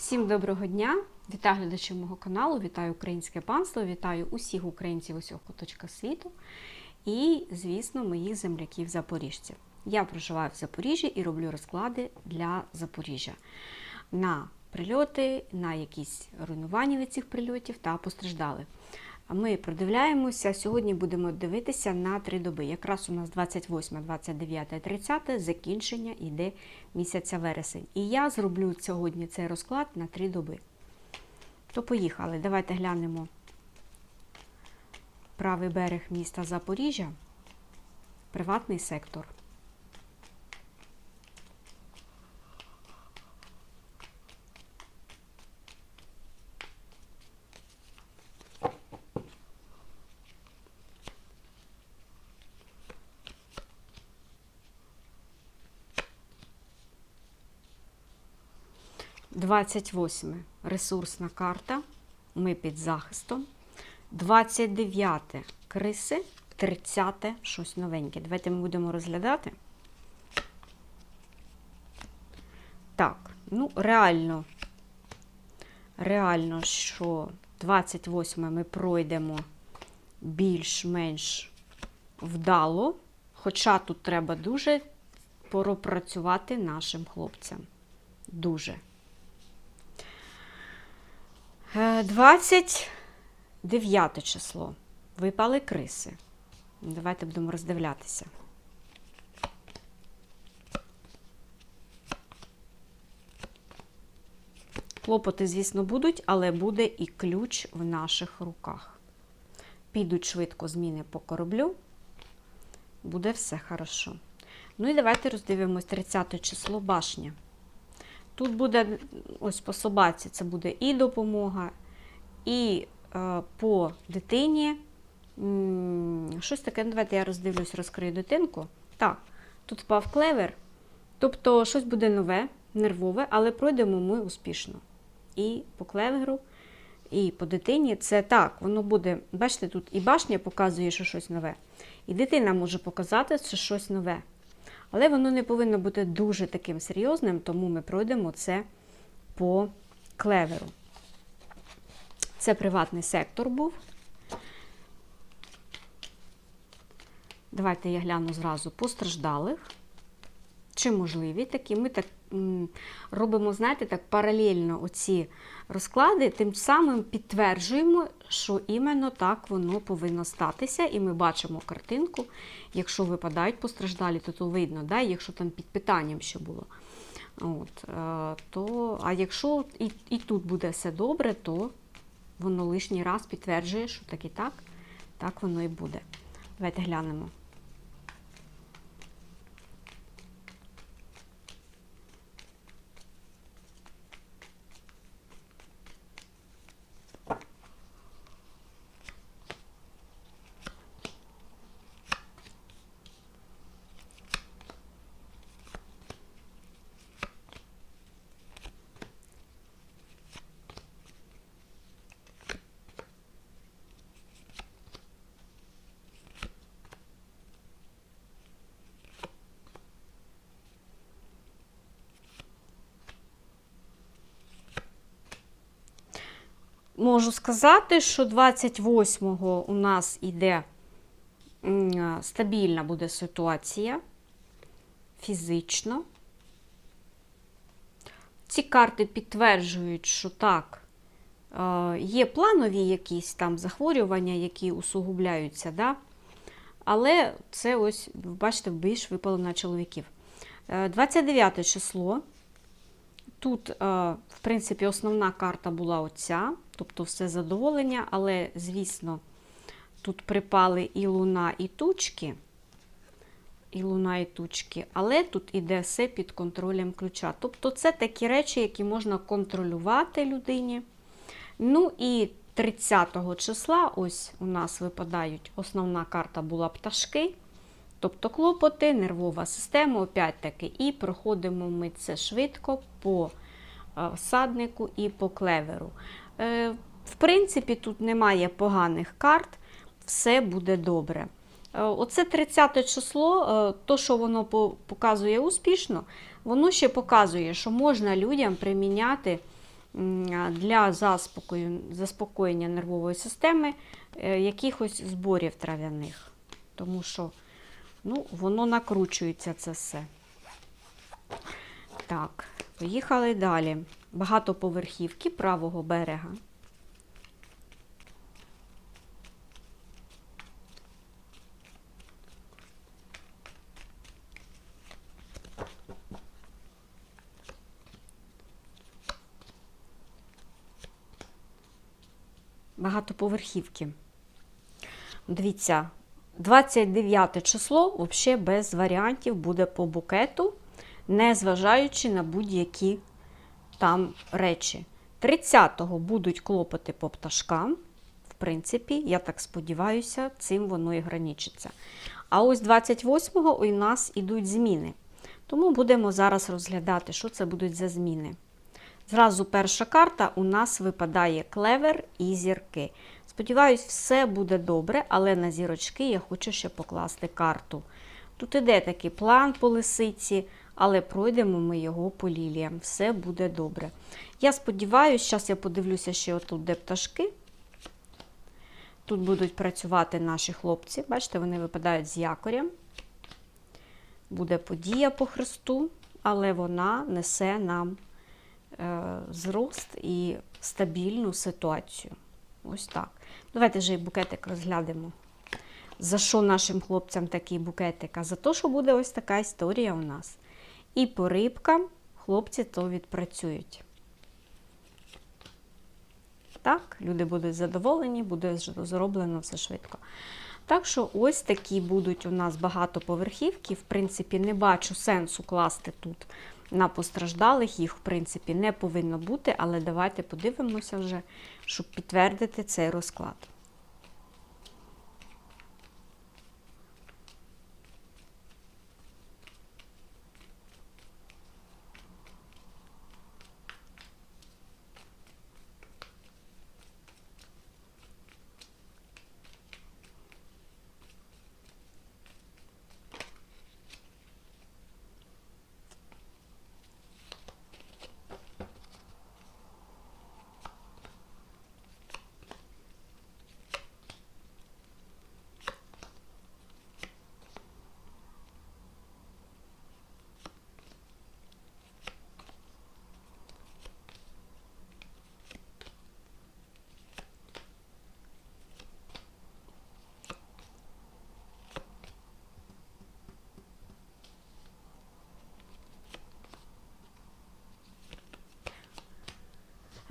Всім доброго дня! Вітаю глядачів мого каналу, вітаю українське панство, вітаю усіх українців усього куточках світу і, звісно, моїх земляків запоріжців. Я проживаю в Запоріжжі і роблю розклади для Запоріжжя на прильоти, на якісь руйнування від цих прильотів та постраждали. Ми продивляємося. Сьогодні будемо дивитися на три доби. Якраз у нас 28, 29, 30 закінчення йде місяця вересень. І я зроблю сьогодні цей розклад на три доби. То поїхали. Давайте глянемо правий берег міста Запоріжжя, приватний сектор. Двадцять восьме ресурсна карта. Ми під захистом. 29 криси, 30 щось новеньке. Давайте ми будемо розглядати. Так, ну, реально, реально, що 28 ми пройдемо більш-менш вдало. Хоча тут треба дуже пропрацювати нашим хлопцям. Дуже. Е, 29 число. Випали криси. Давайте будемо роздивлятися. Клопоти, звісно, будуть, але буде і ключ в наших руках. Підуть швидко зміни по кораблю. Буде все хорошо. Ну і давайте роздивимось 30 число башня. Тут буде, ось по собаці, це буде і допомога, і е, по дитині. Щось таке, ну, давайте я роздивлюсь, розкрию дитинку. Так, тут впав клевер. Тобто щось буде нове, нервове, але пройдемо ми успішно. І по клеверу, і по дитині. Це так, воно буде, бачите, тут і башня показує, що щось нове. І дитина може показати, що щось нове. Але воно не повинно бути дуже таким серйозним, тому ми пройдемо це по клеверу. Це приватний сектор був. Давайте я гляну зразу постраждалих. Чи можливі такі. Ми так робимо, знаєте, так паралельно оці розклади, тим самим підтверджуємо, що іменно так воно повинно статися. І ми бачимо картинку. Якщо випадають постраждалі, то то видно, да? якщо там під питанням ще було. От, е, то, А якщо і, і тут буде все добре, то воно лишній раз підтверджує, що так і так, так воно і буде. Давайте глянемо. Можу сказати, що 28-го у нас іде стабільна буде ситуація фізично. Ці карти підтверджують, що так, е, є планові якісь там захворювання, які усугубляються, да? але це ось, бачите, більш випало на чоловіків. Е, 29 число. Тут, е, в принципі, основна карта була оця, тобто все задоволення, але, звісно, тут припали і луна, і тучки. І луна, і тучки, але тут іде все під контролем ключа. Тобто, це такі речі, які можна контролювати людині. Ну і 30 числа, ось у нас випадають, основна карта була пташки. Тобто клопоти, нервова система, опять-таки, і проходимо ми це швидко по е, всаднику і по клеверу. Е, В принципі, тут немає поганих карт, все буде добре. Е, Оце 30 число, е, то, що воно показує успішно, воно ще показує, що можна людям приміняти для заспокоєння нервової системи якихось зборів трав'яних. Тому що ну, воно накручується це все. Так, поїхали далі. Багатоповерхівки правого берега. Багатоповерхівки. Дивіться, 29 число взагалі без варіантів буде по букету, не зважаючи на будь-які там речі. 30-го будуть клопоти по пташкам. В принципі, я так сподіваюся, цим воно і граничиться. А ось 28-го у нас ідуть зміни. Тому будемо зараз розглядати, що це будуть за зміни. Зразу перша карта у нас випадає клевер і зірки. Сподіваюсь, все буде добре, але на зірочки я хочу ще покласти карту. Тут іде такий план по лисиці, але пройдемо ми його по ліліям. Все буде добре. Я сподіваюся, зараз я подивлюся ще отут, де пташки. Тут будуть працювати наші хлопці. Бачите, вони випадають з якорем. Буде подія по хресту, але вона несе нам е, зрост і стабільну ситуацію. Ось так. Давайте вже і букетик розглянемо. За що нашим хлопцям такий букетик? А за те, що буде ось така історія у нас. І по рибкам хлопці то відпрацюють. Так, люди будуть задоволені, буде зроблено все швидко. Так що ось такі будуть у нас багатоповерхівки. В принципі, не бачу сенсу класти тут на постраждалих. Їх, в принципі, не повинно бути, але давайте подивимося вже, щоб підтвердити цей розклад.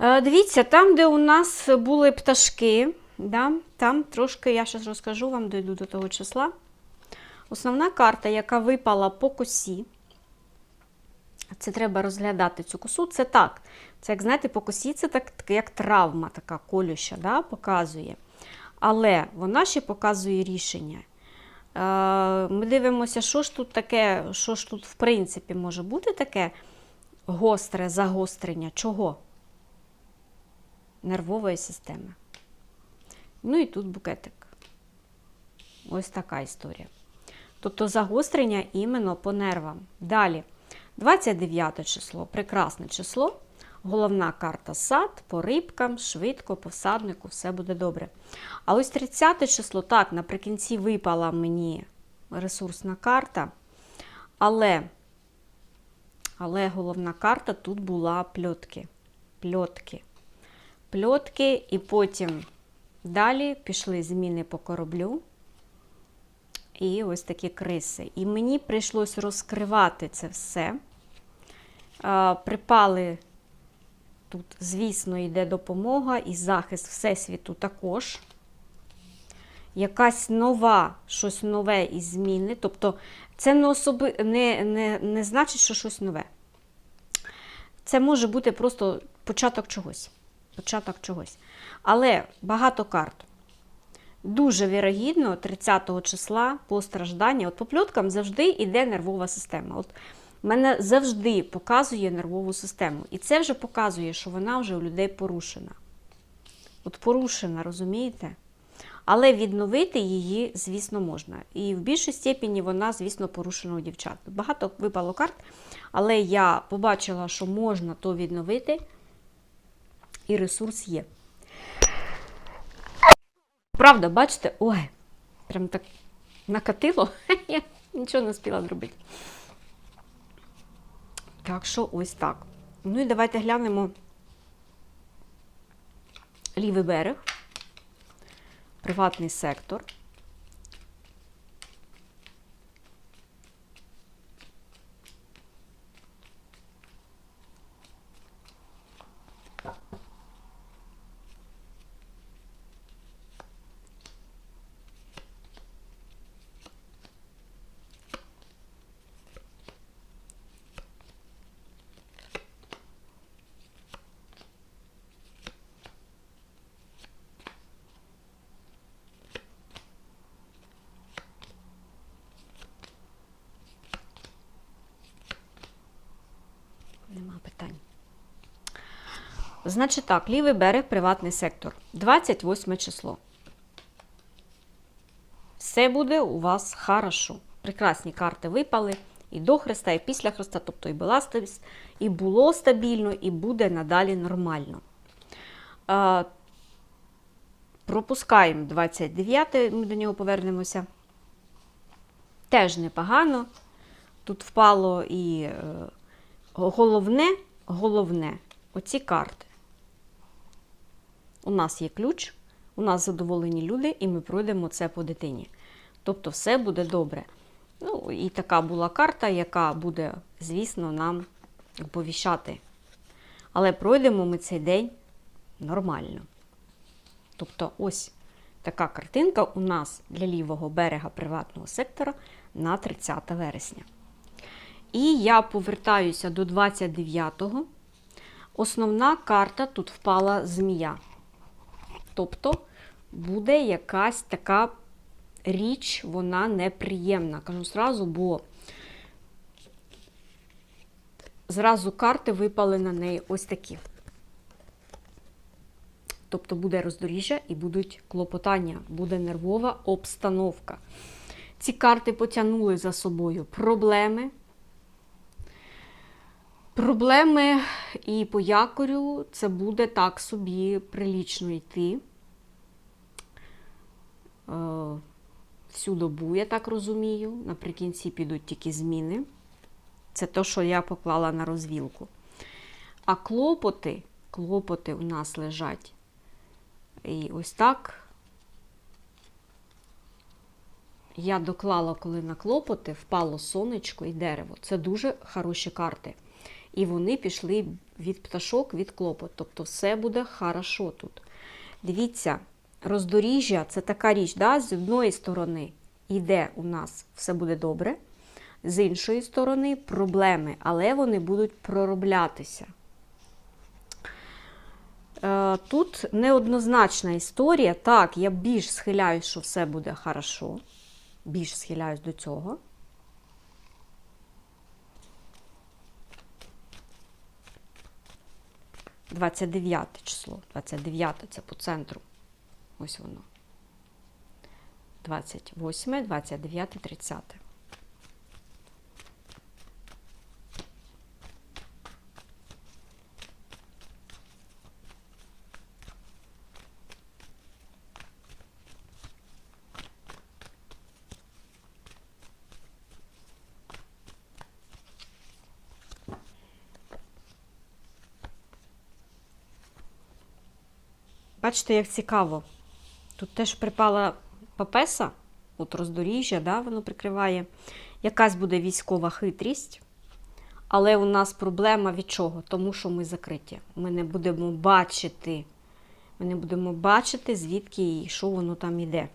Дивіться, там, де у нас були пташки, да, там трошки, я зараз розкажу вам, дойду до того числа. Основна карта, яка випала по косі, це треба розглядати цю косу. Це так. Це, як знаєте, по косі це так, як травма, така колюща, да, показує. Але вона ще показує рішення. Е, Ми дивимося, що ж тут таке, що ж тут, в принципі, може бути таке гостре загострення. Чого? Нервової системи. Ну і тут букетик. Ось така історія. Тобто загострення іменно по нервам. Далі, 29 число, прекрасне число. Головна карта сад, по рибкам, швидко, по всаднику, все буде добре. А ось 30 число, так, наприкінці випала мені ресурсна карта. Але, але головна карта тут була пльотки. Пльотки. Пльотки, і потім далі пішли зміни по кораблю. І ось такі криси. І мені прийшлось розкривати це все. Припали тут, звісно, йде допомога і захист Всесвіту також. Якась нова, щось нове і зміни. Тобто, це не, особи, не, не, не значить, що щось нове. Це може бути просто початок чогось. Початок чогось. Але багато карт. Дуже вірогідно, 30 числа по страждання. От по пльоткам завжди йде нервова система. От мене завжди показує нервову систему. І це вже показує, що вона вже у людей порушена. От порушена, розумієте? Але відновити її, звісно, можна. І в більшій степені вона, звісно, порушена у дівчат. Багато випало карт, але я побачила, що можна то відновити. І ресурс є. Правда, бачите, ой, прям так накатило. Я нічого не спіла зробити. Так що ось так. Ну і давайте глянемо лівий берег, приватний сектор. Значить так, лівий берег, приватний сектор. 28 число. Все буде у вас хорошо. Прекрасні карти випали і до Христа, і після Христа, тобто і, була, і було стабільно, і буде надалі нормально. Пропускаємо 29, ми до нього повернемося. Теж непогано. Тут впало і е, головне, головне, оці карти. У нас є ключ, у нас задоволені люди, і ми пройдемо це по дитині. Тобто все буде добре. Ну, і така була карта, яка буде, звісно, нам оповіщати. Але пройдемо ми цей день нормально. Тобто, ось така картинка у нас для лівого берега приватного сектора на 30 вересня. І я повертаюся до 29-го. Основна карта тут впала змія. Тобто буде якась така річ, вона неприємна. Кажу зразу, бо зразу карти випали на неї ось такі. Тобто буде роздоріжжя і будуть клопотання, буде нервова обстановка. Ці карти потягнули за собою проблеми. Проблеми і по якорю це буде так собі прилічно йти. Е, Всю добу, я так розумію. Наприкінці підуть тільки зміни. Це те, що я поклала на розвілку. А клопоти, клопоти у нас лежать. І ось так. Я доклала, коли на клопоти, впало сонечко і дерево. Це дуже хороші карти. І вони пішли від пташок, від клопот. Тобто все буде хорошо тут. Дивіться, роздоріжжя це така річ, да? з одної сторони йде у нас все буде добре, з іншої сторони проблеми, але вони будуть пророблятися. Е, Тут неоднозначна історія. Так, я більш схиляюсь, що все буде хорошо. Більш схиляюсь до цього. Двадцять число. 29 це по центру. Ось воно. 28, 29, 30. Бачите, як цікаво. Тут теж припала папеса, от роздоріжжя, да, воно прикриває. Якась буде військова хитрість. Але у нас проблема від чого? Тому що ми закриті. Ми не будемо бачити, ми не будемо бачити, звідки і що воно там іде.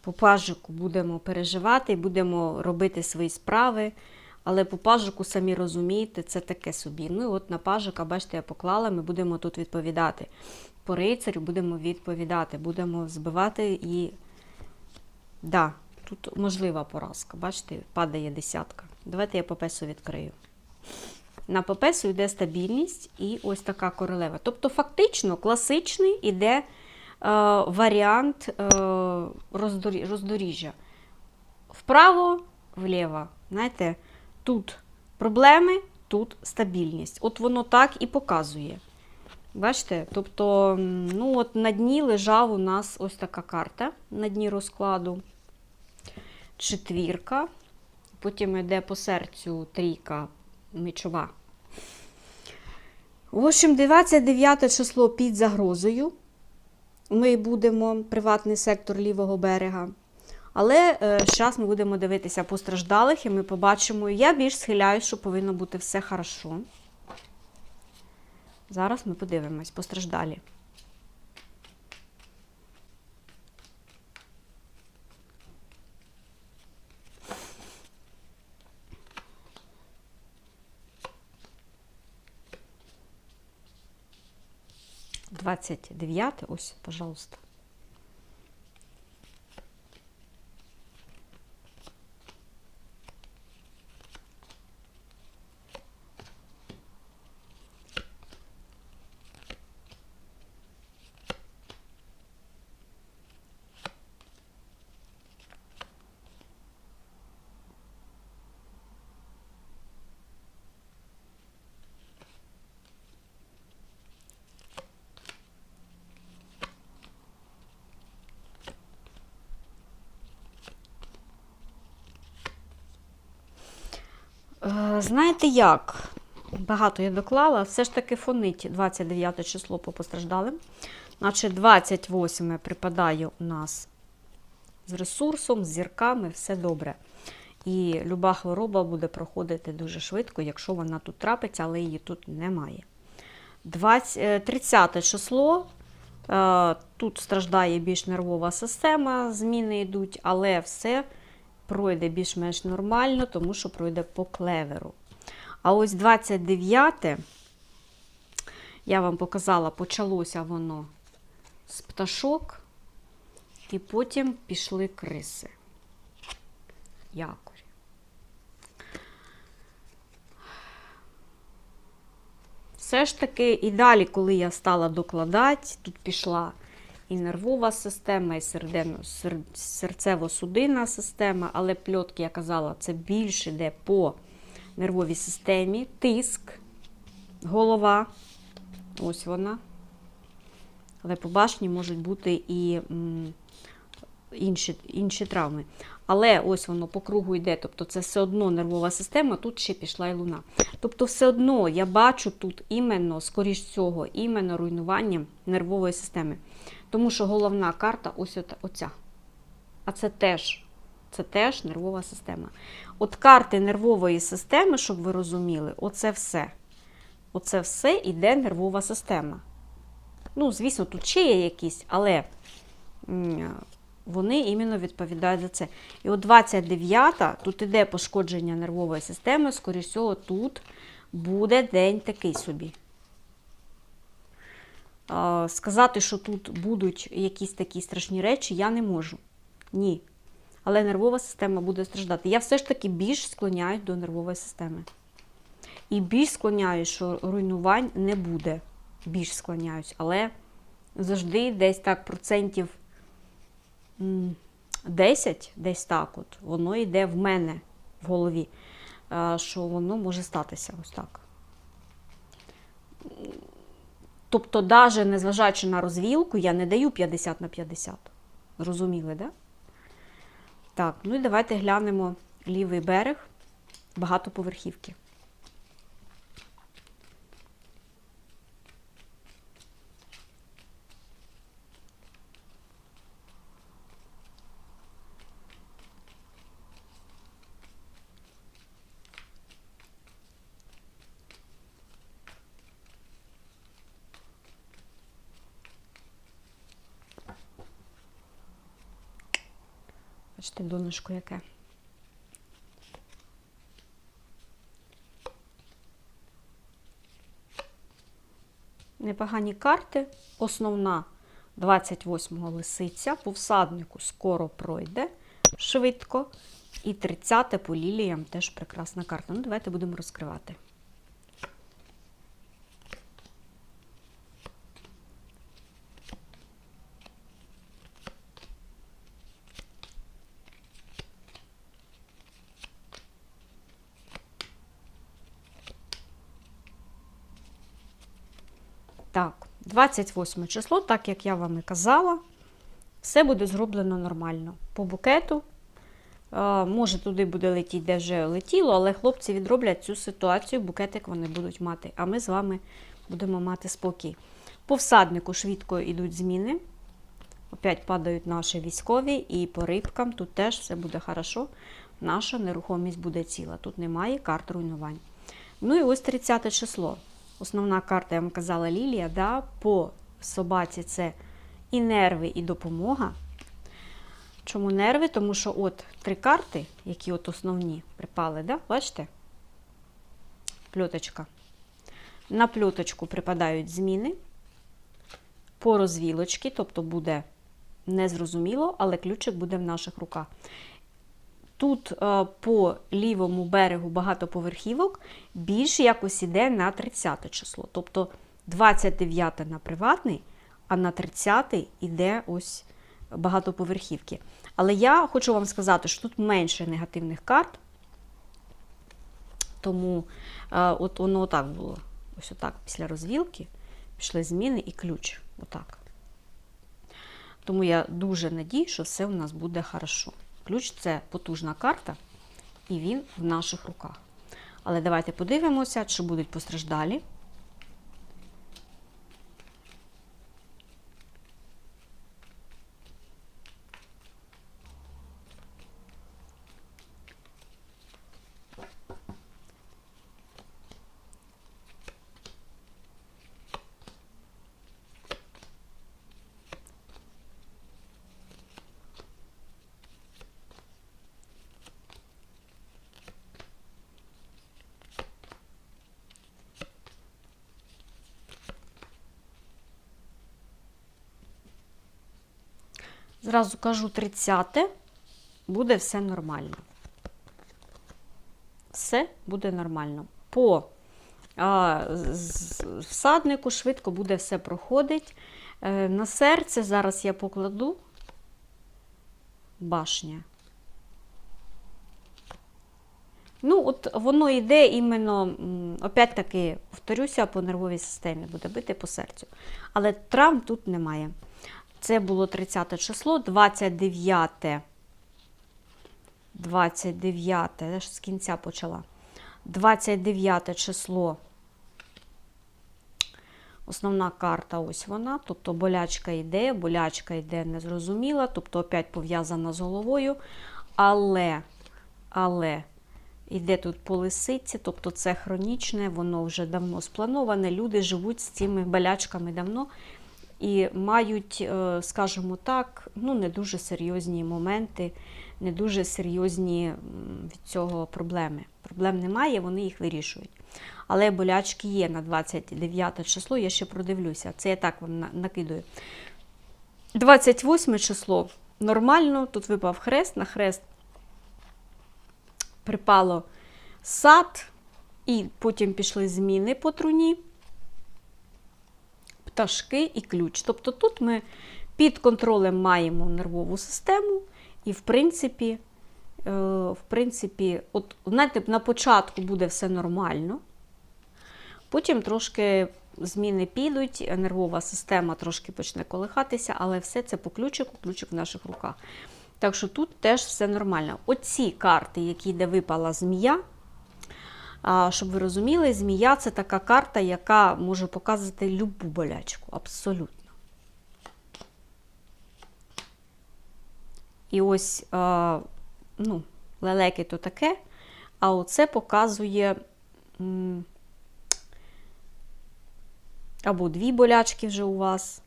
По пажику будемо переживати, будемо робити свої справи. Але по пажику, самі розумієте, це таке собі. Ну, от на пажика, бачите, я поклала, ми будемо тут відповідати. По рицарю будемо відповідати, будемо збивати і. Да, тут можлива поразка. Бачите, падає десятка. Давайте я папесу відкрию. На папесу йде стабільність і ось така королева. Тобто, фактично, класичний іде е, варіант е, роздорі- роздоріжжя. Вправо, вліво. Знаєте, тут проблеми, тут стабільність. От воно так і показує. Бачите? Тобто, ну от на дні лежав у нас ось така карта на дні розкладу. Четвірка. Потім йде по серцю трійка мечова. В общем, 29 число під загрозою. Ми будемо приватний сектор лівого берега. Але зараз ми будемо дивитися постраждалих, і ми побачимо, я більш схиляюсь, що повинно бути все хорошо. Зараз ми подивимось, постраждалі. Двадцять дев'яте, ось, пожалуйста. Знаєте як? Багато я доклала, все ж таки фонить 29 число по постраждалим. Значить, 28 припадає у нас з ресурсом, з зірками, все добре. І люба хвороба буде проходити дуже швидко, якщо вона тут трапиться, але її тут немає. 20, е, 30 число. е, Тут страждає більш нервова система, зміни йдуть, але все пройде більш-менш нормально, тому що пройде по клеверу. А ось 29, я вам показала, почалося воно з пташок, і потім пішли криси. Якорі. Все ж таки, і далі, коли я стала докладати, тут пішла і нервова система, і серцево-судинна система, але пльотки, я казала, це більше йде по нервовій системі, тиск, голова. Ось вона. Але по башні можуть бути і інші, інші травми. Але ось воно по кругу йде, тобто це все одно нервова система, тут ще пішла і луна. Тобто, все одно я бачу тут іменно, скоріш всього, іменно руйнування нервової системи. Тому що головна карта ось оця. А це теж, це теж нервова система. От карти нервової системи, щоб ви розуміли, оце все. Оце все іде нервова система. Ну, звісно, тут ще є якісь, але вони іменно відповідають за це. І от 29-та, тут іде пошкодження нервової системи, скоріш всього, тут буде день такий собі. Сказати, що тут будуть якісь такі страшні речі, я не можу. Ні. Але нервова система буде страждати. Я все ж таки більш склоняюсь до нервової системи. І більш склоняюсь, що руйнувань не буде. Більш склоняюсь, але завжди десь так процентів 10, десь так, от, воно йде в мене в голові, що воно може статися ось так. Тобто, навіть незважаючи на розвілку, я не даю 50 на 50. Зрозуміли, да? Так, ну і давайте глянемо лівий берег багатоповерхівки. Бачите, донышко яке. Непогані карти. Основна 28-го лисиця. По всаднику скоро пройде швидко. І 30 те по ліліям теж прекрасна карта. Ну, давайте будемо розкривати. Так, 28 число, так як я вам і казала, все буде зроблено нормально. По букету. Е, Може, туди буде летіти, де вже летіло, але хлопці відроблять цю ситуацію, букетик вони будуть мати. А ми з вами будемо мати спокій. По всаднику швидко йдуть зміни. Опять падають наші військові, і по рибкам тут теж все буде хорошо. Наша нерухомість буде ціла. Тут немає карт руйнувань. Ну і ось 30 число. Основна карта, я вам казала, Лілія, да, по собаці це і нерви, і допомога. Чому нерви? Тому що от три карти, які от основні припали, да? бачите? Пльоточка. На пльоточку припадають зміни по розвілочки, тобто буде незрозуміло, але ключик буде в наших руках. Тут е, по лівому берегу багатоповерхівок більше якось іде на 30 число. Тобто 29 на приватний, а на 30 іде ось багатоповерхівки. Але я хочу вам сказати, що тут менше негативних карт. Тому е, от воно отак було. Ось отак після розвілки пішли зміни і ключ. Отак. Тому я дуже надію, що все у нас буде хорошо. Ключ це потужна карта, і він в наших руках. Але давайте подивимося, чи будуть постраждалі. Зразу кажу 30 буде все нормально. Все буде нормально. По а, всаднику швидко буде все проходить. Е, на серце зараз я покладу башня. Ну, от воно йде іменно, опять-таки, повторюся, по нервовій системі буде бити по серцю. Але травм тут немає. Це було 30 число, 29. 29, я ж з кінця почала. 29 число. Основна карта, ось вона. Тобто болячка йде, болячка йде незрозуміла, тобто опять пов'язана з головою. Але, але, йде тут по лисиці, тобто це хронічне, воно вже давно сплановане. Люди живуть з цими болячками давно і мають, е, скажімо так, ну, не дуже серйозні моменти, не дуже серйозні від цього проблеми. Проблем немає, вони їх вирішують. Але болячки є на 29 число, я ще продивлюся. Це я так вам на- накидаю. 28 число нормально, тут випав хрест, на хрест припало сад, і потім пішли зміни по труні пташки і ключ. Тобто тут ми під контролем маємо нервову систему, і, в принципі, е, в принципі, от, знаєте, на початку буде все нормально, потім трошки зміни підуть, нервова система трошки почне колихатися, але все це по ключику, ключик в наших руках. Так що тут теж все нормально. Оці карти, які де випала змія, Щоб ви розуміли, змія це така карта, яка може показувати любу болячку. Абсолютно. І ось, а, ну, лелеки то таке, а оце показує або дві болячки вже у вас.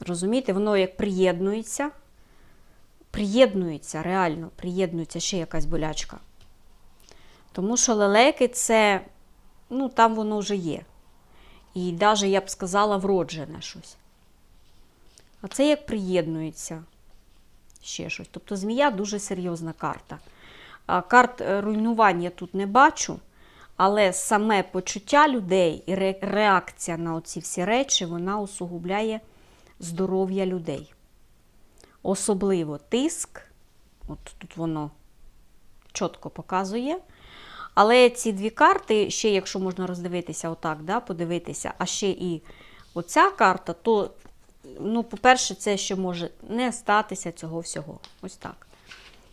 Розумієте, воно як приєднується. Приєднується, реально, приєднується ще якась болячка. Тому що лелеки це, ну, там воно вже є. І навіть, я б сказала, вроджене щось. А це як приєднується ще щось. Тобто змія дуже серйозна карта. Карт е, руйнування тут не бачу, але саме почуття людей і реакція на оці всі речі, вона усугубляє здоров'я людей. Особливо тиск, от тут воно чітко показує. Але ці дві карти, ще якщо можна роздивитися отак, да, подивитися, а ще і оця карта, то, ну, по-перше, це ще може не статися цього всього. Ось так.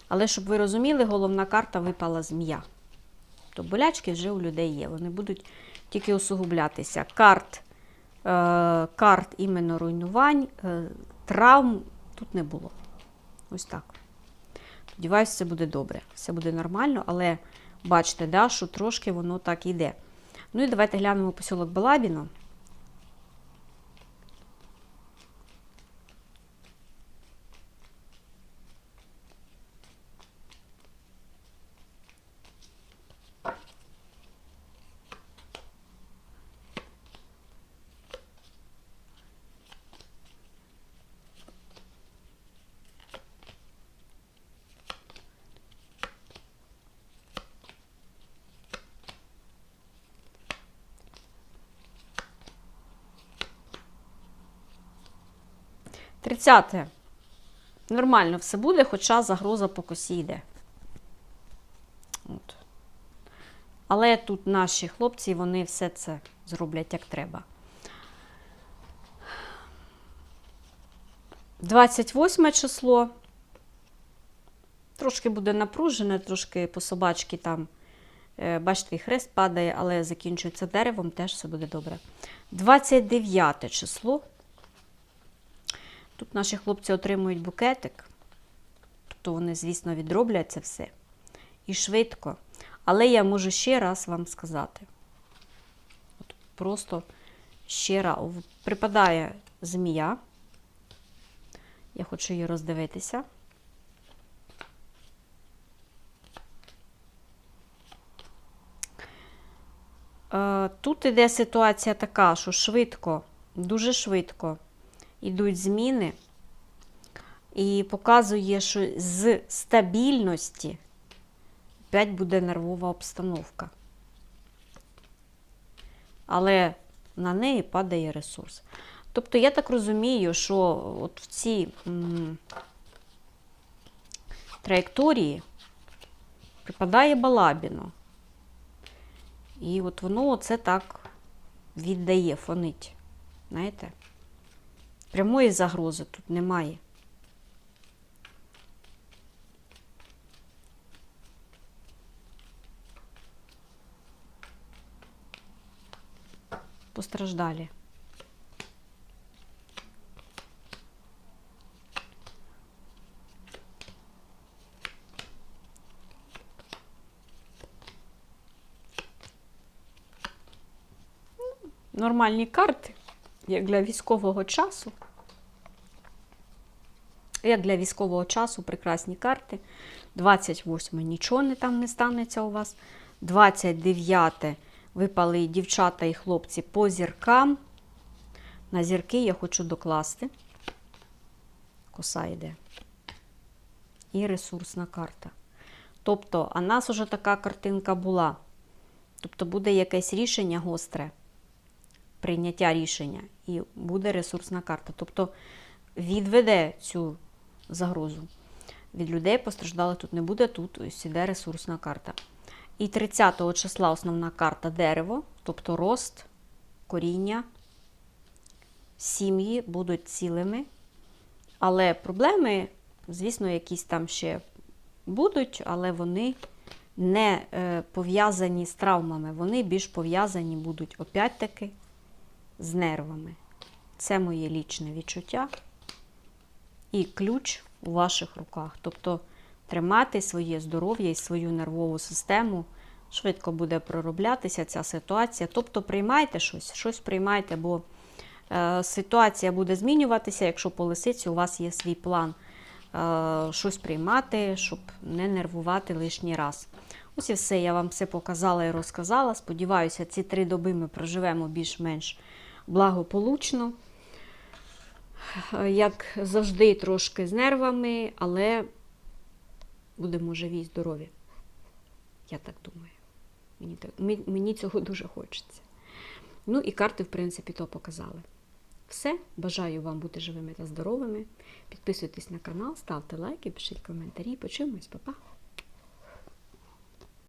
Але щоб ви розуміли, головна карта випала змія. То болячки вже у людей є. Вони будуть тільки усугублятися. Карт, е, карт іменно руйнувань, е, травм тут не було. Ось так. Сподіваюся, все буде добре. Все буде нормально, але бачите, да, що трошки воно так іде. Ну і давайте глянемо посілок Балабіно. Тридцяте. Нормально все буде, хоча загроза по косі йде. От. Але тут наші хлопці, вони все це зроблять як треба. 28 число. Трошки буде напружене, трошки по собачці там, е, бачите, хрест падає, але закінчується деревом, теж все буде добре. 29 число. Тут наші хлопці отримують букетик. Тобто вони, звісно, відроблять це все. І швидко. Але я можу ще раз вам сказати. От просто ще раз припадає змія. Я хочу її роздивитися. Е, Тут іде ситуація така, що швидко, дуже швидко йдуть зміни, і показує, що з стабільності опять буде нервова обстановка. Але на неї падає ресурс. Тобто, я так розумію, що от в цій траєкторії припадає балабіно. І от воно це так віддає, фонить. Знаєте? Прямої загрози тут немає. Постраждалі. Нормальні карти, як для військового часу. Як для військового часу прекрасні карти. 28 нічого не там не станеться у вас. 29 випали дівчата і хлопці по зіркам. На зірки я хочу докласти. Коса йде. І ресурсна карта. Тобто, а нас уже така картинка була. Тобто буде якесь рішення гостре, прийняття рішення, і буде ресурсна карта. Тобто відведе цю загрозу. Від людей постраждалих тут не буде, тут ось іде ресурсна карта. І 30 числа основна карта дерево, тобто рост, коріння, сім'ї будуть цілими. Але проблеми, звісно, якісь там ще будуть, але вони не е, пов'язані з травмами. Вони більш пов'язані будуть опять-таки з нервами. Це моє лічне відчуття і ключ у ваших руках. Тобто тримати своє здоров'я і свою нервову систему. Швидко буде пророблятися ця ситуація. Тобто приймайте щось, щось приймайте, бо е, ситуація буде змінюватися, якщо по лисиці у вас є свій план. Е, щось приймати, щоб не нервувати лишній раз. Ось і все, я вам все показала і розказала. Сподіваюся, ці три доби ми проживемо більш-менш благополучно. Як завжди, трошки з нервами, але будемо живі і здорові. Я так думаю. Мені, так, мені цього дуже хочеться. Ну і карти, в принципі, то показали. Все. Бажаю вам бути живими та здоровими. Підписуйтесь на канал, ставте лайки, пишіть коментарі. Почуємось, па-па!